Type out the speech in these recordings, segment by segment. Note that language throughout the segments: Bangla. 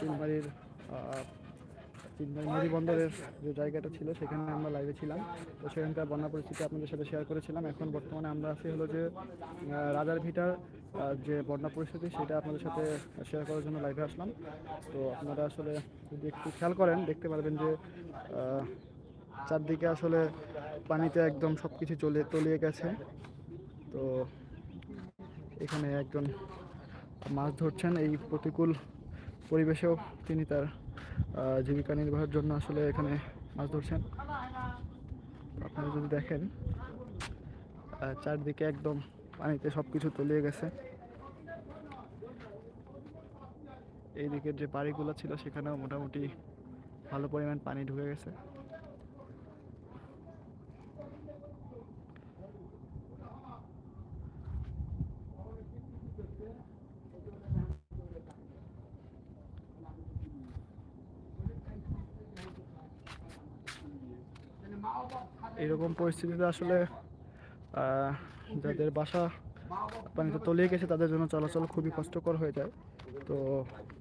আহ, চিলমারি নদী বন্দরের যে জায়গাটা ছিল সেখানে আমরা লাইভে ছিলাম। তো সেখানকার বন্যা পরিস্থিতি আপনাদের সাথে শেয়ার করেছিলাম। এখন বর্তমানে আমরা আছি হলো যে রাজার ভিটার যে বন্যা পরিস্থিতি সেটা আপনাদের সাথে শেয়ার করার জন্য লাইভে আসলাম। তো আপনারা আসলে যদি একটু খেয়াল করেন দেখতে পারবেন যে চারদিকে আসলে পানিতে একদম সব কিছু চলে তলিয়ে গেছে। তো এখানে একজন মাছ ধরছেন। এই প্রতিকূল পরিবেশেও তিনি তার জীবিকা নির্বাহের জন্য আসলে এখানে মাছ ধরছেন। আপনারা যদি দেখেন চারদিকে একদম পানিতে সব কিছু তলিয়ে গেছে। এইদিকের যে বাড়িগুলো ছিল, সেখানেও মোটামুটি ভালো পরিমাণ পানি ঢুকে গেছে। এরকম পরিস্থিতিতে আসলে যাদের বাসা পানিতে তলিয়ে গেছে, তাদের জন্য চলাচল খুবই কষ্টকর হয়ে যায়। তো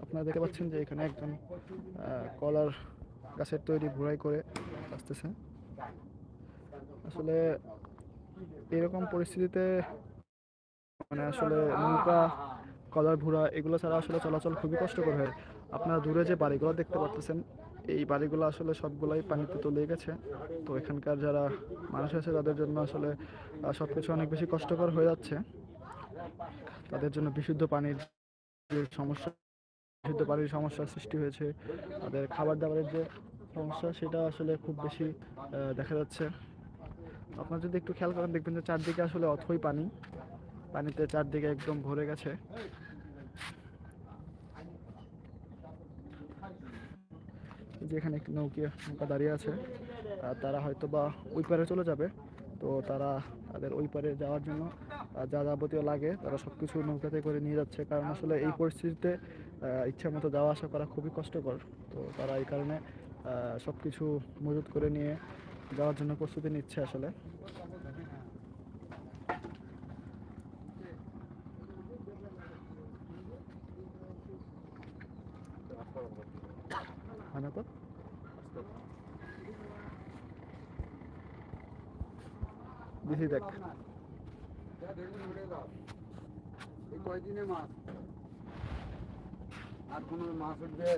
আপনারা দেখতে পাচ্ছেন যে এখানে একজন কলার গাছের তৈরি ঘোড়াই করে আসতেছে। আসলে এরকম পরিস্থিতিতে মানে আসলে নৌকা, কলার ভুড়া এগুলো ছাড়া আসলে চলাচল খুবই কষ্টকর হয়। আপনারা দূরে যে বাড়িগুলো দেখতে পাচ্ছেন এই বাড়িগুলো আসলে সবগুলাই পানিতে তলিয়ে গেছে। তো এখানকার যারা মানুষ আছে, তাদের জন্য আসলে সব কিছু অনেক বেশি কষ্টকর হয়ে যাচ্ছে। তাদের জন্য বিশুদ্ধ পানির যে সমস্যা, বিশুদ্ধ পানির সমস্যার সৃষ্টি হয়েছে, তাদের খাবার দাবারের যে সমস্যা, সেটা আসলে খুব বেশি দেখা যাচ্ছে। আপনারা যদি একটু খেয়াল করেন, দেখবেন যে চারদিকে আসলে অথই পানি। পানিতে চারদিকে একদম ভরে গেছে। এই যে এখানে একটি নৌকা দাঁড়িয়ে আছে তারা হয়তো বা ওই পারে চলে যাবে। তো তারা তাদের ওই পারে যাওয়ার জন্য যা যাবতীয় লাগে, তারা সব কিছু নৌকাতে করে নিয়ে যাচ্ছে। কারণ আসলে এই পরিস্থিতিতে ইচ্ছা মতো যাওয়া আসা করা খুবই কষ্টকর। তো তারা এই কারণে সব কিছু মজুত করে নিয়ে যাওয়ার জন্য প্রস্তুতি নিচ্ছে আসলে। হয় না তো দিছি দেখ এই কয়দিনে মাছ আর কোনো মাছ উঠবে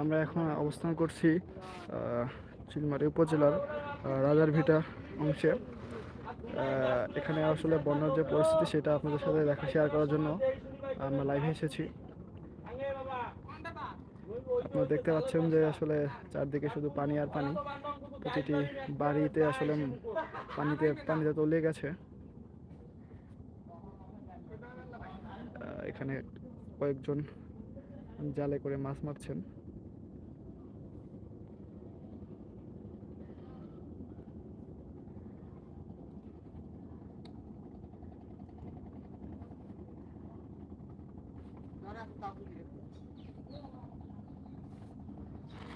আমরা এখন অবস্থান করছি চিলমারি উপজেলার রাজার ভিটা অংশে। এখানে আসলে বন্যার যে পরিস্থিতি, সেটা আপনাদের সাথে দেখা শেয়ার করার জন্য আমরা লাইভে এসেছি। আপনারা দেখতে পাচ্ছেন যে আসলে চারদিকে শুধু পানি আর পানি। প্রতিটি বাড়িতে আসলে পানিতে পানিতে তলিয়ে গেছে। এখানে কয়েকজন জালে করে মাছ মারছেন।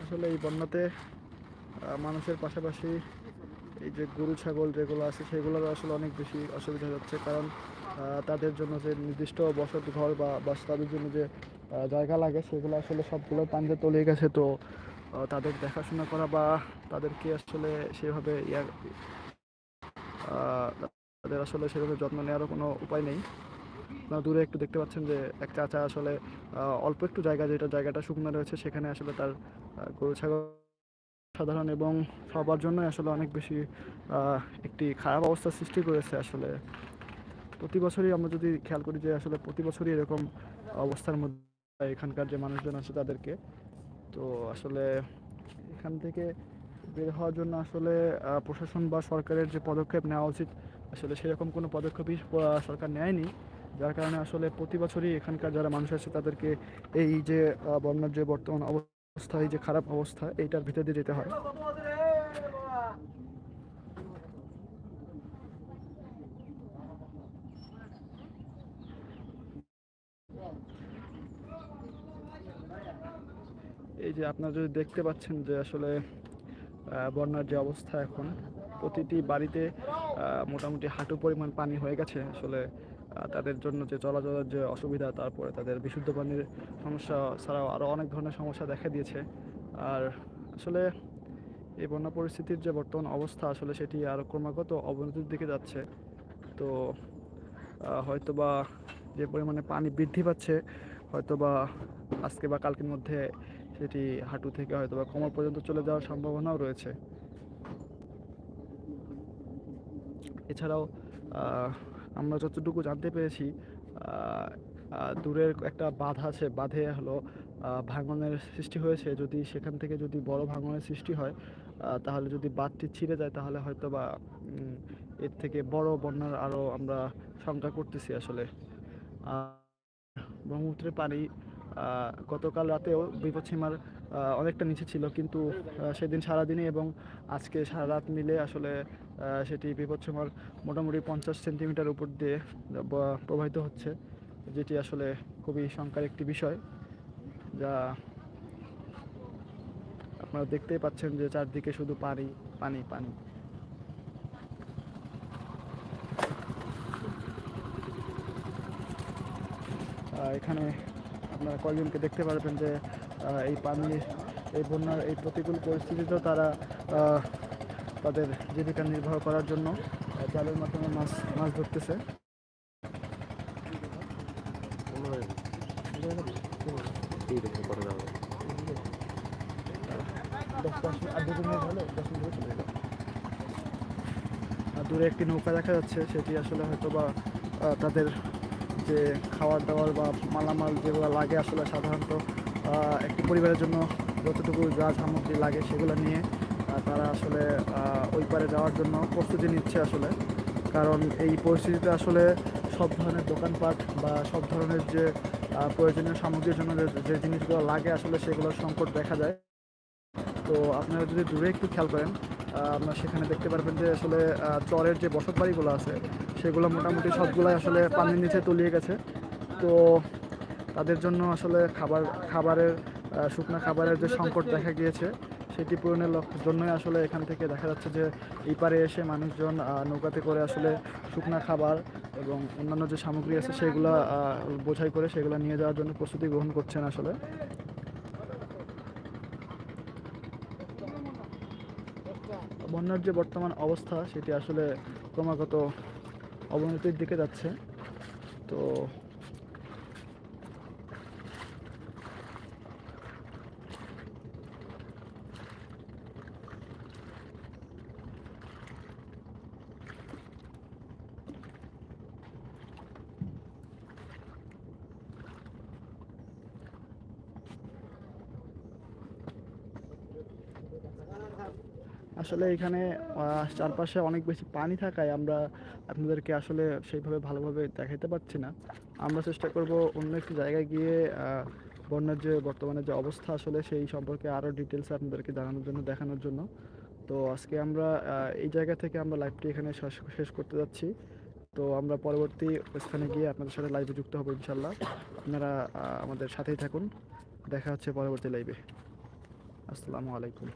আসলে এই বন্যাতে মানুষের পাশাপাশি এই যে গরু, ছাগল যেগুলো আছে সেগুলোর আসলে অনেক বেশি অসুবিধা হচ্ছে। কারণ তাদের জন্য যে নির্দিষ্ট বসত ঘর বা তাদের জন্য যে জায়গা লাগে, সেগুলো আসলে সবগুলো পানিতে তলিয়ে গেছে। তো তাদের দেখাশোনা করা বা তাদেরকে আসলে সেভাবে তাদের আসলে সেভাবে যত্ন নেওয়ারও কোনো উপায় নেই। আপনারা দূরে একটু দেখতে পাচ্ছেন যে, এক চাচা আসলে অল্প একটু জায়গা, যেটা জায়গাটা শুকনো রয়েছে, সেখানে আসলে তার গরু, ছাগল সাধারণ এবং সবার জন্য আসলে অনেক বেশি একটি খারাপ অবস্থার সৃষ্টি করেছে আসলে। প্রতি বছরই আমরা যদি খেয়াল করি যে, আসলে প্রতি বছরই এরকম অবস্থার মধ্যে এখানকার যে মানুষজন আছে তাদেরকে। তো আসলে এখান থেকে বের হওয়ার জন্য আসলে প্রশাসন বা সরকারের যে পদক্ষেপ নেওয়া উচিত, আসলে সেরকম কোনো পদক্ষেপই সরকার নেয়নি। যার কারণে আসলে প্রতি বছরই এখানকার যারা মানুষ আছে তাদেরকে এই যে বন্যার যে বর্তমান অবস্থা, এই যে খারাপ অবস্থা, এইটার ভিতর দিয়ে যেতে হয়। যে আপনারা যদি দেখতে পাচ্ছেন যে আসলে বন্যার যে অবস্থা এখন, প্রতিটি বাড়িতে মোটামুটি হাঁটু পরিমাণ পানি হয়ে গেছে। আসলে তাদের জন্য যে চলাচলের যে অসুবিধা, তারপরে তাদের বিশুদ্ধ পানির সমস্যা ছাড়াও আরও অনেক ধরনের সমস্যা দেখা দিয়েছে। আর আসলে, এই বন্যা পরিস্থিতির যে বর্তমান অবস্থা, আসলে সেটি আরও ক্রমাগত অবনতির দিকে যাচ্ছে। তো হয়তোবা যে পরিমাণে পানি বৃদ্ধি পাচ্ছে, হয়তোবা আজকে বা কালকের মধ্যে সেটি হাঁটু থেকে হয়তো বা কোমর পর্যন্ত চলে যাওয়ার সম্ভাবনাও রয়েছে। এছাড়াও আমরা যতটুকু জানতে পেরেছি দূরের একটা বাঁধ আছে, বাঁধে হলো ভাঙনের সৃষ্টি হয়েছে। যদি সেখান থেকে যদি বড় ভাঙনের সৃষ্টি হয় তাহলে যদি বাঁধটি ছিঁড়ে যায়, তাহলে হয়তো বা এর থেকে বড় বন্যার আরও আমরা শঙ্কা করতেছি আসলে। ব্রহ্মপুত্রের পানি গতকাল রাতেও বিপদসীমার অনেকটা নিচে ছিল, কিন্তু সেদিন সারাদিনই এবং আজকে সারা রাত মিলে আসলে সেটি বিপদসীমার মোটামুটি পঞ্চাশ সেন্টিমিটার উপর দিয়ে প্রবাহিত হচ্ছে, যেটি আসলে খুবই শঙ্কার একটি বিষয়, যা আপনারা দেখতেই পাচ্ছেন যে চারদিকে শুধু পানি পানি পানি। এখানে আপনারা কয়েকজনকে দেখতে পারবেন যে এই পানি এই বন্যার এই প্রতিকূল পরিস্থিতিতেও তারা তাদের জীবিকা নির্বাহ করার জন্য জালের মাধ্যমে মাছ মাছ ধরতেছে। দূরে একটি নৌকা দেখা যাচ্ছে, সেটি আসলে হয়তো বা তাদের যে খাওয়ার দাওয়ার বা মালামাল যেগুলো লাগে আসলে সাধারণত একটি পরিবারের জন্য যতটুকু যা সামগ্রী লাগে সেগুলো নিয়ে তারা আসলে ওই পারে যাওয়ার জন্য প্রস্তুতি নিচ্ছে আসলে। কারণ এই পরিস্থিতিতে আসলে সব ধরনের দোকানপাট বা সব ধরনের যে প্রয়োজনীয় সামগ্রীর জন্য যে জিনিসগুলো লাগে আসলে সেগুলোর সংকট দেখা যায়। তো আপনারা যদি দূরে একটু খেয়াল করেন সেখানে দেখতে পারবেন যে আসলে চরের যে বসত বাড়িগুলো আছে, সেগুলো মোটামুটি সবগুলাই আসলে পানির নিচে তলিয়ে গেছে। তো তাদের জন্য আসলে খাবার, খাবারের শুকনা খাবারের যে সংকট দেখা গিয়েছে, সেটি পূরণের লক্ষ্য জন্যই আসলে এখান থেকে দেখা যাচ্ছে যে এই পারে এসে মানুষজন নৌকাতে করে আসলে শুকনা খাবার এবং অন্যান্য যে সামগ্রী আছে, সেগুলো বোঝাই করে সেগুলো নিয়ে যাওয়ার জন্য প্রস্তুতি গ্রহণ করছেন আসলে। বন্যার যে বর্তমান অবস্থা সেটি আসলে ক্রমাগত অবনতির দিকে যাচ্ছে। তো আসলে এখানে চারপাশে অনেক বেশি পানি থাকায় আমরা আপনাদেরকে আসলে সেইভাবে ভালোভাবে দেখাতে পারছি না। আমরা চেষ্টা করব অন্য একটি জায়গায় গিয়ে বন্যার যে বর্তমানে যে অবস্থা আসলে সেই সম্পর্কে আরও ডিটেলসে আপনাদেরকে জানানোর জন্য, দেখানোর জন্য। তো আজকে আমরা এই জায়গা থেকে আমরা লাইভটি এখানে শেষ করতে যাচ্ছি। তো আমরা পরবর্তী স্থানে গিয়ে আপনাদের সাথে লাইভে যুক্ত হব ইনশাল্লাহ আপনারা আমাদের সাথেই থাকুন। দেখা হচ্ছে পরবর্তী লাইভে আসসালামু আলাইকুম।